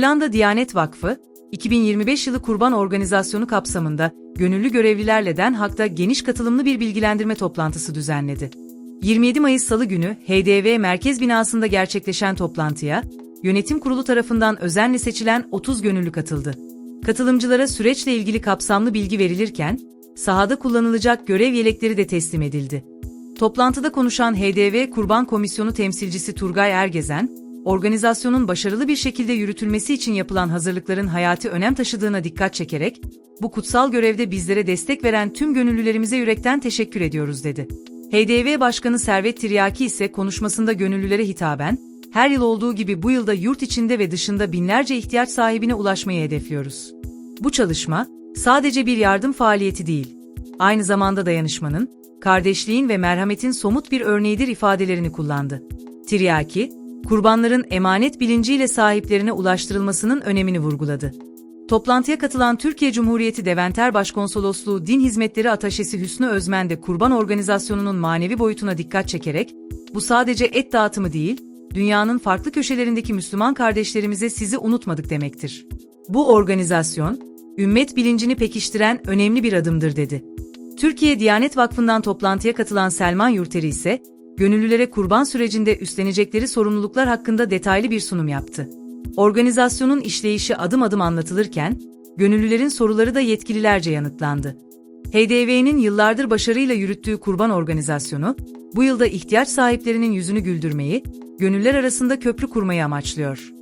Hollanda Diyanet Vakfı, 2025 yılı kurban organizasyonu kapsamında gönüllü görevlilerle Den Haag'da geniş katılımlı bir bilgilendirme toplantısı düzenledi. 27 Mayıs Salı günü HDV Merkez Binası'nda gerçekleşen toplantıya, yönetim kurulu tarafından özenle seçilen 30 gönüllü katıldı. Katılımcılara süreçle ilgili kapsamlı bilgi verilirken, sahada kullanılacak görev yelekleri de teslim edildi. Toplantıda konuşan HDV Kurban Komisyonu temsilcisi Turgay Ergezen, organizasyonun başarılı bir şekilde yürütülmesi için yapılan hazırlıkların hayati önem taşıdığına dikkat çekerek, bu kutsal görevde bizlere destek veren tüm gönüllülerimize yürekten teşekkür ediyoruz dedi. HDV Başkanı Servet Tiryaki ise konuşmasında gönüllülere hitaben, her yıl olduğu gibi bu yılda yurt içinde ve dışında binlerce ihtiyaç sahibine ulaşmayı hedefliyoruz. Bu çalışma, sadece bir yardım faaliyeti değil, aynı zamanda dayanışmanın, kardeşliğin ve merhametin somut bir örneğidir ifadelerini kullandı. Tiryaki, kurbanların emanet bilinciyle sahiplerine ulaştırılmasının önemini vurguladı. Toplantıya katılan Türkiye Cumhuriyeti Deventer Başkonsolosluğu Din Hizmetleri Ataşesi Hüsnü Özmen de kurban organizasyonunun manevi boyutuna dikkat çekerek, bu sadece et dağıtımı değil, dünyanın farklı köşelerindeki Müslüman kardeşlerimize sizi unutmadık demektir. Bu organizasyon, ümmet bilincini pekiştiren önemli bir adımdır dedi. Türkiye Diyanet Vakfı'ndan toplantıya katılan Selman Yurteri ise, gönüllülere kurban sürecinde üstlenecekleri sorumluluklar hakkında detaylı bir sunum yaptı. Organizasyonun işleyişi adım adım anlatılırken, gönüllülerin soruları da yetkililerce yanıtlandı. HDV'nin yıllardır başarıyla yürüttüğü kurban organizasyonu, bu yılda ihtiyaç sahiplerinin yüzünü güldürmeyi, gönüller arasında köprü kurmayı amaçlıyor.